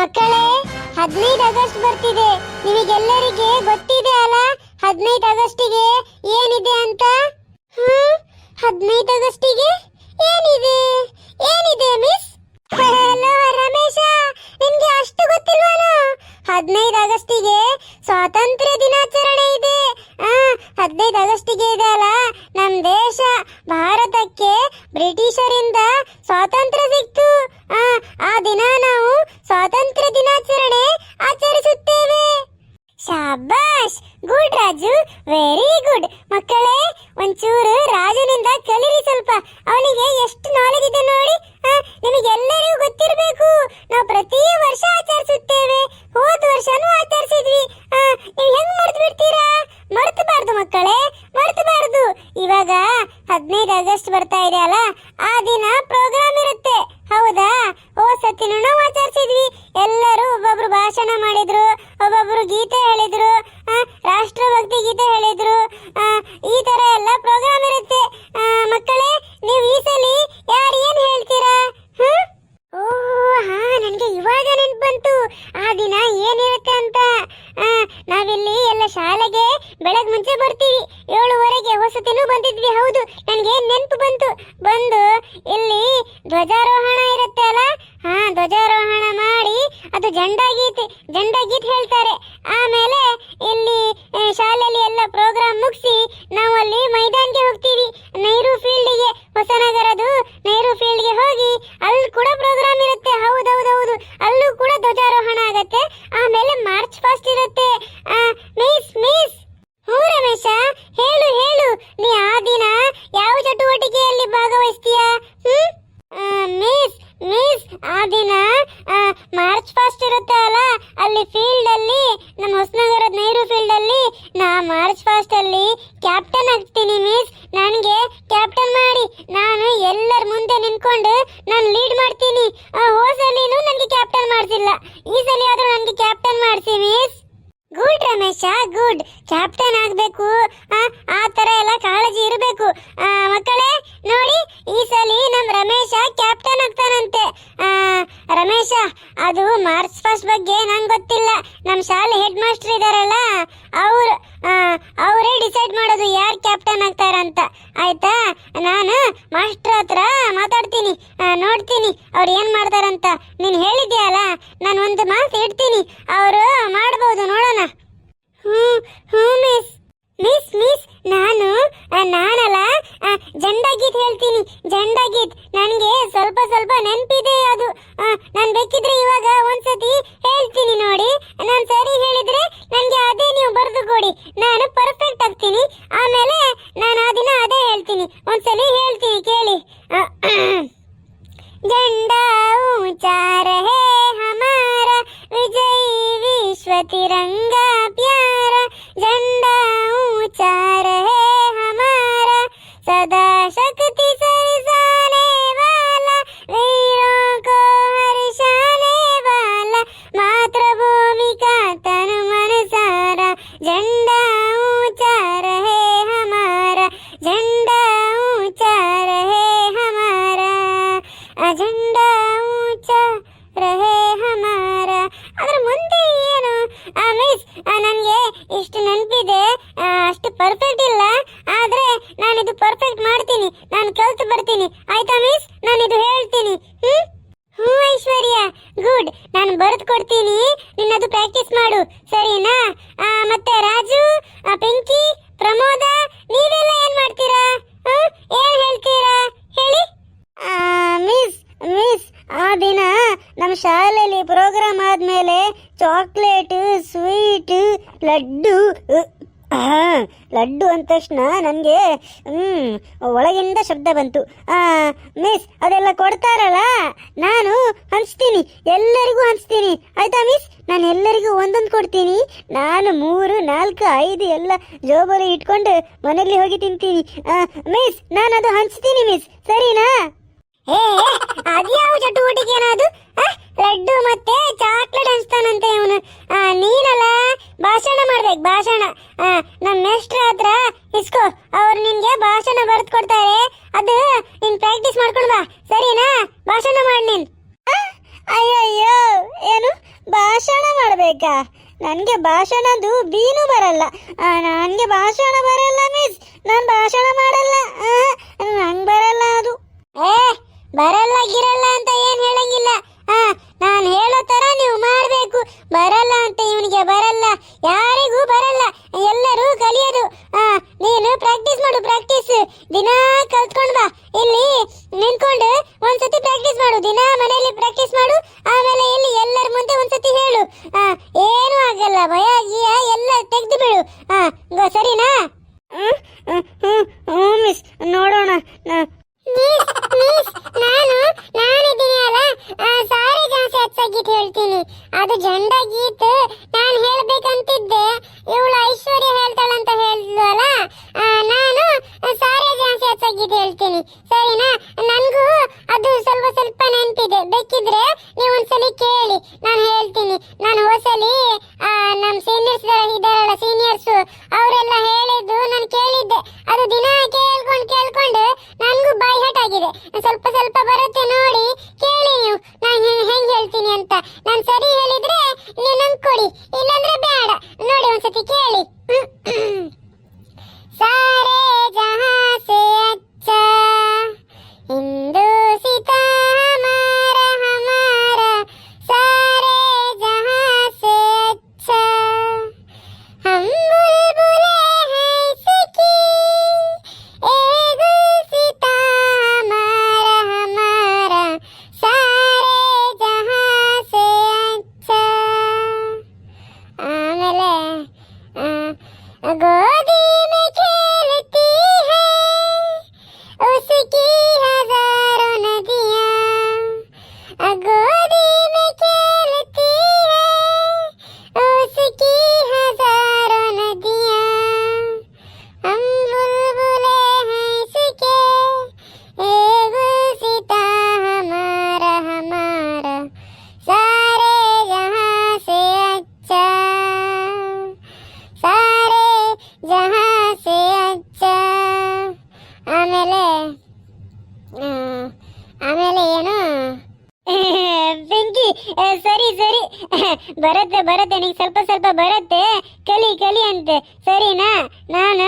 ಮಕ್ಕಳೇ, ಹದಿನೈದು ಆಗಸ್ಟ್ ಬರ್ತಿದೆ. ನಿಮಗೆಲ್ಲರಿಗೆ ಗೊತ್ತಿದೆ ಅಲ್ಲ, ಹದಿನೈದು ಆಗಸ್ಟಿಗೆ ಏನಿದೆ ಅಂತ? ಹ್ಮ್, ಹದಿನೈದು ಆಗಸ್ಟಿಗೆ ಏನಿದೆ? ಏನಿದೆ ಮಿಸ್? ಹಲೋ, ರಮೇಶ ನಿಮ್ಗೆ ಅಷ್ಟು ಗೊತ್ತಿಲ್ವನು? ಹದಿನೈದು ಆಗಸ್ಟಿಗೆ ಸ್ವಾತಂತ್ರ್ಯ ದಿನಾಚರಣೆ ಇದೆ. ಆ, ಹದಿನೈದು ಆಗಸ್ಟಿಗೆ ಇದೆ ಅಲ್ಲ? ನಮ್ಮ ದೇಶ, ಭಾರತಕ್ಕೆ ಬ್ರಿಟಿಷರಿಂದ ಸ್ವಾತಂತ್ರ್ಯ ಸಿಕ್ತು. ಆ ದಿನ ನಾವು ಸ್ವಾತಂತ್ರ್ಯ ದಿನಾಚರಣೆ ಆಚರಿಸುತ್ತೇವೆ. ಶಾಬಾಷ್! ಗುಡ್ ರಾಜು! Very good! ಮಕ್ಕಳೇ, ಒಂಚೂರು ರಾಜನಿಂದ ಕಲೀರಿ ಸ್ವಲ್ಪ. ಅವನಿಗೆ ಎಷ್ಟು ನಾಲೆಜ್ ಇದೆ ನೋಡಿ ಆ, ನಿಮಗೆಲ್ಲರಿಗೂ ಗೊತ್ತಿರಬೇಕು ನಾವು ಪ್ರತಿ ವರ್ಷ ಆಚರಿಸುತ್ತೇವೆ ಹೋದ ವರ್ಷನೂ ಆಚರಿಸಿದ್ವಿ ಆ, ನೀವು ಹೆಂಗ್ ಮರ್ತು ಬಿಡ್ತೀರಾ ಮರ್ತಬಾರ್ದು ಮಕ್ಕಳೇ ಮರ್ತಬಾರ್ದು ಇವಾಗ ಹದಿನೈದು ಆಗಸ್ಟ್ ಬರ್ತಾ ಇದೆ ಅಲ್ಲ ಆ ದಿನ ಪ್ರೋಗ್ರಾಮ್ ಇರುತ್ತೆ ಹೌದಾ ಓ ಸತಿನೂ ನಾವು ಆಚರಿಸಿದ್ವಿ ಎಲ್ಲರೂ ಒಬ್ಬೊಬ್ರು ಭಾಷಣ ಮಾಡಿದ್ರು, ಒಬ್ಬೊಬ್ರು ಗೀತೆ ಹೇಳಿದ್ರು ರಾಷ್ಟ್ರಭಕ್ತಿ ಗೀತೆ ಹೇಳಿದ್ರು ಈ ತರ ಎಲ್ಲ ಪ್ರೋಗ್ರಾಮ್ ಇರುತ್ತೆ ಮಕ್ಕಳೇ, ನೀವು ಈ ಸಲ ಯಾರು ಏನ್ ಹೇಳ್ತೀರಾ ಹ್ಮ್? ಓ, ಹಾ, ನನಗೆ ಇವಾಗ ನೆನಪು ಬಂತು ಆ ದಿನ ಏನಿರುತ್ತೆ ಅಂತ? ನಾವಿಲ್ಲಿ ಎಲ್ಲ ಶಾಲೆಗೆ ಬೆಳಗ್ಗೆ ಮುಂಚೆ ಬರ್ತೀವಿ. ಏಳುವರೆಗೆ ಹೊಸತಿನೂ ಬಂದಿದ್ವಿ, ಹೌದು. ನನಗೆ ನೆನಪು ಬಂತು. ಬಂದು ಇಲ್ಲಿ ಧ್ವಜಾರೋಹಣ ಇರುತ್ತೆ ಅಲ್ಲ? ಹಾ, ಧ್ವಜಾರೋಹಣ ಮಾಡಿ ಅದು ಜಂಡಾ ಗೀತೆ ಗೀತೆ ಹೇಳ್ತಾರೆ. ಆಮೇಲೆ ಇಲ್ಲಿ ಶಾಲೆಯಲ್ಲಿ ಎಲ್ಲ ಪ್ರೋಗ್ರಾಮ್ ಮುಗಿಸಿ ನಾವು ಅಲ್ಲಿ ಮೈದಾನ್ಗೆ ಹೋಗ್ತೀವಿ. ನೆಹರು ಫೀಲ್ಡ್ಗೆ ಹೊಸನಗರದು ನೆಹರು ಫೀಲ್ಡ್ಗೆ ಹೋಗಿ ಅಲ್ಲಿ ಕೂಡ ಪ್ರೋಗ್ರಾಮ್ ಇರುತ್ತೆ. ಹೌದೌದೌದು. ಅಲ್ಲೂ ಕೂಡ ಧ್ವಜಾರೋಹಣ ಆಗತ್ತೆ. ಆಮೇಲೆ ಮಾರ್ಚ್ ಫಸ್ಟ್ ಇರುತ್ತೆ. ಮಿಸ್ ಮಿಸ್ ಹ್ಞೂ ರಮೇಶ, ಹೇಳು ಹೇಳು. ನೀ ಆ ದಿನ ಯಾವ ಚಟುವಟಿಕೆಯಲ್ಲಿ ಭಾಗವಹಿಸ್ತೀಯಾ? ಮಿಸ್ ಮಿಸ್ ಆ ದಿನ ಮಾರ್ಚ್ ಫಾಸ್ಟ್ ಇರುತ್ತೆ ಅಲ್ಲ ಅಲ್ಲಿ ಫೀಲ್ಡ್ ಅಲ್ಲಿ, ನಮ್ಮ ಹೊಸನಗರದ ನೆಹರು ಫೀಲ್ಡ್ ನಾ ಮಾರ್ಚ್ ಫಾಸ್ಟ್ ಅಲ್ಲಿ ಕ್ಯಾಪ್ಟನ್ ಆಗ್ತೀನಿ ಮಿಸ್ ನನಗೆ ಕ್ಯಾಪ್ಟನ್ ಮಾಡಿ. ನಾನು ಎಲ್ಲರ ಮುಂದೆ ನಿಂತ್ಕೊಂಡು ನಾನು ಲೀಡ್ ಮಾಡ್ತೀನಿ. ಆ, ಹೋಸಲಿನೂ ನನಗೆ ಕ್ಯಾಪ್ಟನ್ ಮಾಡ್ತಿಲ್ಲ ಈ ಸಲ ಆದರೂ ನನಗೆ ಕ್ಯಾಪ್ಟನ್ ಮಾಡಿಸಿ miss good Ramesha good captain ಆಗ್ಬೇಕು. ಆ, ತರ ಎಲ್ಲ ಕಾಳಜಿ ಇರಬೇಕು. ಮಕ್ಕಳೇ ನೋಡಿ ಈ ಸಲಿ ನಮ್ ರಮೇಶ ಕ್ಯಾಪ್ಟನ್ ಆಗ್ತಾನಂತೆ. ರಮೇಶ ಅದು ಮಾರ್ಚ್ ಫಸ್ಟ್ ಬಗ್ಗೆ ನಂಗೆ ಗೊತ್ತಿಲ್ಲ. ನಮ್ಮ ಶಾಲೆ ಹೆಡ್ ಮಾಸ್ಟರ್ ಇದಾರಲ್ಲ ಅವ್ರು ಅವರೇ ಡಿಸೈಡ್ ಮಾಡೋದು ಯಾರು ಕ್ಯಾಪ್ಟನ್ ಆಗ್ತಾರಂತ. ಆಯ್ತಾ? ನಾನು ಮಾಸ್ಟರ್ ಹತ್ರ ಮಾತಾಡ್ತೀನಿ. ನೋಡ್ತೀನಿ ಅವ್ರು ಏನ್ ಮಾಡ್ತಾರಂತ. ನೀನು ಹೇಳಿದ್ಯಾಲ ನಾನು ಒಂದು ಮಾತು ಇಡ್ತೀನಿ ಅವರು ಮಾಡ್ಬೋದು ನೋಡೋಣ. ಹ್ಞೂ ಹ್ಮ್ ಮಿಸ್ ಮಿಸ್ ಮಿಸ್ ನಾನು ನಾನಲ್ಲ ಜಂಡಾ ಗೀತ್ ಹೇಳ್ತೀನಿ. ಜಂಡ ಗೀತ್ ನನಗೆ ಸ್ವಲ್ಪ ಸ್ವಲ್ಪ ನೆನಪಿದೆ ಅದು. ನಾನು ಬೇಕಿದ್ರೆ ಇವಾಗ ಒಂದ್ಸತಿ ಅಜೆಂಡಾ ಊಚ ರಹೇ ಹಮಾರ. ಅದ್ರ ಮುಂದೆ ಏನು? ಮಿಸ್ ನನಗೆ ಇಷ್ಟು ನೆನಪಿದೆ. ಅಷ್ಟು ಪರ್ಫೆಕ್ಟ್ ಇಲ್ಲ. ಆದ್ರೆ ನಾನು ಇದು ಪರ್ಫೆಕ್ಟ್ ಮಾಡ್ತೀನಿ. ನಾನು ಕಲ್ತು ಬರ್ತೀನಿ. ಆಯ್ತಾ ಮಿಸ್ ನಾನು ಇದು ಹೇಳ್ತೀನಿ. ಹ್ಮ್? ಹ್ಞೂ, ಐಶ್ವರ್ಯ. ಗುಡ್ ನಾನು ಬರೆದು ಕೊಡ್ತೀನಿ. ನಿನ್ನದು ಪ್ರಾಕ್ಟೀಸ್ ಮಾಡು. ಸರಿನಾ? ಮತ್ತೆ ರಾಜು ಪಿಂಕಿ, ಪ್ರಮೋದ, ನೀವೆಲ್ಲ ಏನು ಮಾಡ್ತೀರಾ? ಏನು ಹೇಳ್ತೀರಾ? ಹೇಳಿ. ಮಿಸ್ ಮಿಸ್ ಆ ದಿನ ನಮ್ಮ ಶಾಲೆಯಲ್ಲಿ ಪ್ರೋಗ್ರಾಮ್ ಆದಮೇಲೆ ಚಾಕ್ಲೇಟ್ ಸ್ವೀಟ್ ಲಡ್ಡು ಹಾಂ, ಲಡ್ಡು ಅಂದ ತಕ್ಷಣ ನನಗೆ ಒಳಗಿಂದ ಶಬ್ದ ಬಂತು. ಮಿಸ್ ಅದೆಲ್ಲ ಕೊಡ್ತಾರಲ್ಲ? ನಾನು ಹಂಚ್ತೀನಿ. ಎಲ್ಲರಿಗೂ ಹಂಚ್ತೀನಿ. ಆಯ್ತಾ ಮಿಸ್ ನಾನು ಎಲ್ಲರಿಗೂ ಒಂದೊಂದು ಕೊಡ್ತೀನಿ. ನಾನು ಮೂರು, ನಾಲ್ಕು, ಐದು ಎಲ್ಲ ಜೋಬಲ್ಲಿ ಇಟ್ಕೊಂಡು ಮನೆಯಲ್ಲಿ ಹೋಗಿ ತಿಂತೀನಿ. ಮಿಸ್ ನಾನು ಅದು ಹಂಚ್ತೀನಿ ಮಿಸ್ ಸರಿನಾ? ಅದ್ಯಾವ ಚಟುವಟಿಕೆ ಅದು? ಲಡ್ಡು ಮತ್ತೆ ಚಾಕ್ಲೇಟ್ ಹಂಚ್ತಾನಂತೆ ಇವನು. ನೀನಲ್ಲ ಭಾಷಣ ಮಾಡ್ಬೇಕು ಭಾಷಣ. ನಮ್ಮ ಮೇಷ್ಟ್ರ ಹತ್ರ ಇಸ್ಕೋ ಅವ್ರು ನಿನ್ಗೆ ಭಾಷಣ ಬರ್ದ್ ಕೊಡ್ತಾರೆ. ಅದು ನೀನ್ ಪ್ರಾಕ್ಟೀಸ್ ಮಾಡ್ಕೊಂಡು ಬಾ ಸರಿನಾ? ಭಾಷಣ ಮಾಡಿ ನೀನ್. ಅಯ್ಯಯ್ಯೋ ಏನು? ಭಾಷಣ ಮಾಡ್ಬೇಕಾ? ನನಗೆ ಭಾಷಣದು ಬೀನು ಬರಲ್ಲ. ನನಗೆ ಭಾಷಣ ಬರಲ್ಲ ಮಿಸ್ ನಾನು ಭಾಷಣ ಮಾಡಲ್ಲ. ನಂಗೆ ಬರಲ್ಲ ಅದು. ಏ ಬರಲ್ಲ ಗಿರಲ್ಲ ಅಂತ ಏನ್ ಹೇಳಂಗಿಲ್ಲ. ಹಾ ನಾನು ಹೇಳೋ ತರ ನೀವು ಮಾಡಬೇಕು. ಬರಲ್ಲ ಅಂತ ಇವನಿಗೆ ಬರಲ್ಲ. ಯಾರಿಗೂ ಬರಲ್ಲ. ಎಲ್ಲರೂ ಕಲಿಯೋದು. ಹಾ ನೀನು ಪ್ರಾಕ್ಟೀಸ್ ಮಾಡು ಪ್ರಾಕ್ಟೀಸ್ ದಿನಾ ಕಲ್ತ್ಕೊಂಡು ಬಾ. ಇಲ್ಲಿ ನಿಂತ್ಕೊಂಡು ಒಂದ್ಸತಿ ಪ್ರಾಕ್ಟೀಸ್ ಮಾಡು. ದಿನಾ ಮನೆಯಲ್ಲಿ ಪ್ರಾಕ್ಟೀಸ್ ಮಾಡು. ಆಮೇಲೆ ಇಲ್ಲಿ ಎಲ್ಲರ ಮುಂದೆ ಒಂದ್ಸತಿ ಹೇಳು. ಹಾ ಏನು ಆಗಲ್ಲ. ಭಯ, ಗಿಯ ಎಲ್ಲ ತೆಗ್ದು ಬಿಡು. ಹಾ ಸರಿನಾ? ಹ್ಮ್ ಮಿಸ್ ನೋಡೋಣ ನ- ಮಿಸ್ ಮಿಸ್ ನಾನು ನಾನಿದ್ದೀನಿ ಅಲ್ಲ ಆ, ಸಾರಿ ಜಾಸ್ತಿ ಹೆಚ್ಚಾಗಿತ್ತು ಹೇಳ್ತೀನಿ ಅದು ಜಂಡ ಗೀತ್ ನಾನು ಹೇಳ್ಬೇಕಂತಿದ್ದೆ ಇವಳು ಐಶ್ವರ್ಯ ಹೇಳ್ತಾಳಂತ ಹೇಳಿದ್ವಲ್ಲ ಆ, ನಾನು ಸಾರಿ ಜಾಸ್ತಿ ಹೆಚ್ಚಾಗಿತ್ತು ಹೇಳ್ತೀನಿ ಸರಿನಾ ನನಗೂ ಅದು ಸ್ವಲ್ಪ ಸ್ವಲ್ಪ ನೆನಪಿದೆ ಬರುತ್ತೆ ಬರುತ್ತೆ, ನಿಂಗೆ ಸ್ವಲ್ಪ ಸ್ವಲ್ಪ ಬರುತ್ತೆ. ಕಲಿ ಕಲಿ ಅಂತೆ. ಸರಿನಾ? ನಾನು?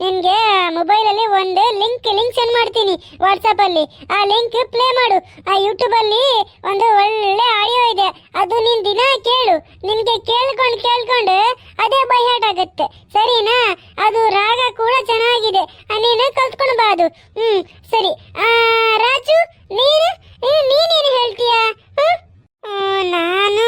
ನಿನಗೆ ಮೊಬೈಲಲ್ಲಿ ಒಂದು ಲಿಂಕ್ ಲಿಂಕ್ ಸೆಂಡ್ ಮಾಡ್ತೀನಿ ವಾಟ್ಸಪ್ಪಲ್ಲಿ ಆ ಲಿಂಕ್ ಪ್ಲೇ ಮಾಡು. ಆ ಯೂಟ್ಯೂಬಲ್ಲಿ ಒಂದು ಒಳ್ಳೆ ಆಡಿಯೋ ಇದೆ. ಅದು ನೀನು ದಿನ ಕೇಳು. ನಿನಗೆ ಕೇಳ್ಕೊಂಡು ಕೇಳ್ಕೊಂಡು ಅದೇ ಬೈಹಾಟ್ ಆಗುತ್ತೆ. ಸರಿನಾ? ಅದು ರಾಗ ಕೂಡ ಚೆನ್ನಾಗಿದೆ. ನೀನು ಕಲ್ತ್ಕೊಂಡು ಬಾ ಅದು. ಹ್ಞೂ ಸರಿ. ರಾಜು ನೀನು ಏ, ನೀನೇನು ಹೇಳ್ತೀಯಾ ಹ? ಆ, ನಾನು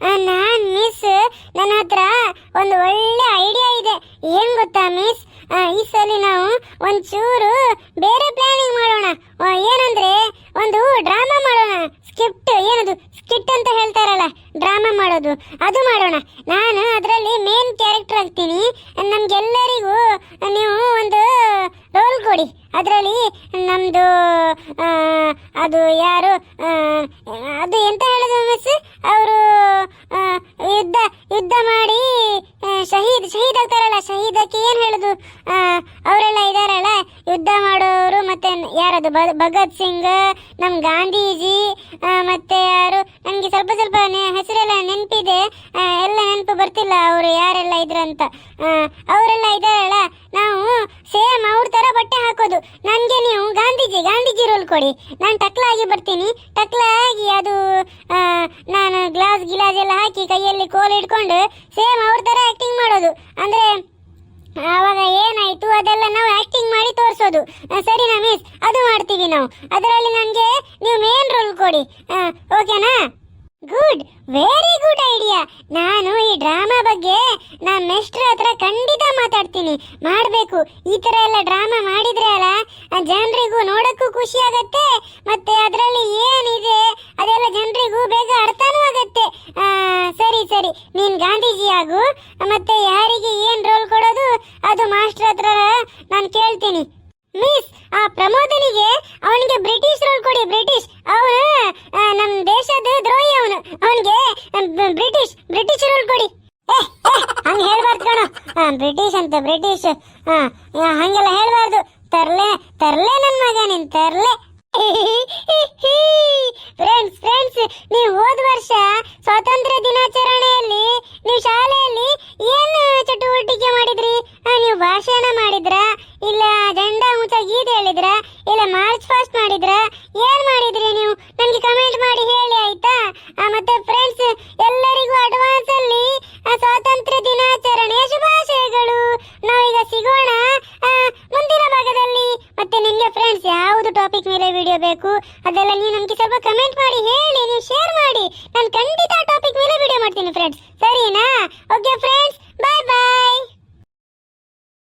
ಆ, ನಾನ್ ಮಿಸ್ ನನ್ನ ಹತ್ರ ಒಂದು ಒಳ್ಳೆ ಐಡಿಯಾ ಇದೆ ಏನ್ ಗೊತ್ತಾ ಮಿಸ್ ಆ, ಈ ಸಲ ನಾವು ಒಂಚೂರು ಬೇರೆ ಪ್ಲಾನಿಂಗ್ ಮಾಡೋಣ ಆ, ಏನಂದ್ರೆ ಒಂದು ಡ್ರಾಮಾ ಮಾಡೋಣ ಸ್ಕಿಪ್ಟ್ ಏನದು ಸ್ಕಿಟ್ ಅಂತ ಹೇಳ್ತಾರಲ್ಲ ಡ್ರಾಮಾ ಮಾಡೋದು ಅದು ಮಾಡೋಣ ನಾನು ಅದರಲ್ಲಿ ಮೇನ್ ಕ್ಯಾರೆಕ್ಟರ್ ಆಗ್ತೀನಿ. ನಮ್ಗೆಲ್ಲರಿಗೂ ನೀವು ಒಂದು ರೋಲ್ ಕೊಡಿ. ಅದರಲ್ಲಿ ನಮ್ಮದು ಅದು ಯಾರು ಅದು ಎಂತ ಹೇಳೋದು ಮಿಸ್ ಅವರು ಯುದ್ಧ ಯುದ್ಧ ಮಾಡಿ ಶಹೀದ್ ಶಹೀದ್ ಆಗ್ತಾರಲ್ಲ ಶಹೀದಕ್ಕೆ ಏನು ಹೇಳೋದು? ಅವರೆಲ್ಲ ಇದಾರಲ್ಲ, ಯುದ್ಧ ಮಾಡೋರು ಮತ್ತೆ ಯಾರದು? ಭಗತ್ ಸಿಂಗ್ ನಮ್ಮ ಗಾಂಧೀಜಿ ಮತ್ತೆ ಯಾರು? ನನಗೆ ಸ್ವಲ್ಪ ಸ್ವಲ್ಪ ಹೆಸರೆಲ್ಲ ನೆನಪಿದೆ. ಎಲ್ಲ ನೆನಪು ಬರ್ತಿಲ್ಲ ಅವರು ಯಾರೆಲ್ಲ ಇದ್ರಂತ ಅವರೆಲ್ಲ ಇದಾರಲ್ಲ ನಾವು ಸೇಮ್ ಅವ್ರ ತರ ಬಟ್ಟೆ ಹಾಕೋದು. ನನಗೆ ನೀವು ಗಾಂಧೀಜಿ ಗಾಂಧೀಜಿ ರೋಲ್ ಕೊಡಿ. ನಾನು ಟಕ್ಲಾಗಿ ಬರ್ತೀನಿ. ಟಕ್ಲಾಗಿ ಅದು ನಾನು ಗ್ಲಾಸ್, ಗಿಲಾಸ್ ಎಲ್ಲ ಹಾಕಿ ಕೈಯಲ್ಲಿ ಕೋಲ್ ಇಟ್ಕೊಂಡು ಸೇಮ್ ಅವ್ರ ತರ ಆಕ್ಟಿಂಗ್ ಮಾಡೋದು. ಅಂದ್ರೆ ಆವಾಗ ಏನಾಯ್ತು? ಅದೆಲ್ಲ ನಾವು ಆಕ್ಟಿಂಗ್ ಮಾಡಿ ತೋರಿಸೋದು. ಸರಿನಾ ಮಿಸ್ ಅದು ಮಾಡ್ತೀವಿ ನಾವು. ಅದರಲ್ಲಿ ನನಗೆ ನೀವು ಮೇನ್ ರೋಲ್ ಕೊಡಿ. ಓಕೆನಾ ಗುಡ್ ವೆರಿ ಗುಡ್ ಐಡಿಯಾ ನಾನು ಈ ಡ್ರಾಮಾ ಬಗ್ಗೆ ನಮ್ಮ ಮೆಸ್ಟ್ರ ಹತ್ರ ಖಂಡಿತ ಮಾತಾಡ್ತೀನಿ. ಮಾಡಬೇಕು. ಈ ಥರ ಎಲ್ಲ ಡ್ರಾಮಾ ಮಾಡಿದ್ರೆ ಅಲ್ಲ ಜನರಿಗೂ ನೋಡೋಕ್ಕೂ ಖುಷಿ ಆಗತ್ತೆ, ಮತ್ತೆ ಅದರಲ್ಲಿ ಏನಿದೆ, ಅದೆಲ್ಲ ಜನರಿಗೂ ಬೇಗ ಅರ್ಥನೂ ಆಗತ್ತೆ. ಸರಿ ಸರಿ. ನೀನು ಗಾಂಧೀಜಿ ಆಗು, ಮತ್ತೆ ಯಾರಿಗೆ ಏನು ರೋಲ್ ಕೊಡೋದು, ಅದು ಮಾಸ್ಟರ್ ಹತ್ರ ನಾನು ಕೇಳ್ತೀನಿ. ಮಿಸ್ ಆ ಪ್ರಮೋದನಿಗೆ ಅವನಿಗೆ ಬ್ರಿಟಿಷ್ ರೋಲ್ ಕೊಡಿ ಬ್ರಿಟಿಷ್. ಅವನು ನಮ್ಮ ದೇಶದ ದ್ರೋಹಿ ಅವನು. ಅವನಿಗೆ ಬ್ರಿಟಿಷ್ ಬ್ರಿಟಿಷ್ ರೋಲ್ ಕೊಡಿ. ಏ, ಹೇಳ್ಬಾರ್ದು ಕಣ. ಬ್ರಿಟಿಷ್ ಅಂತ ಬ್ರಿಟಿಷ್. ಹಂಗೆಲ್ಲ ಹೇಳ್ಬಾರ್ದು. ತರ್ಲೆ ತರ್ಲೆ ನನ್ ಮಗ ನೀನ್ ತರ್ಲೆ.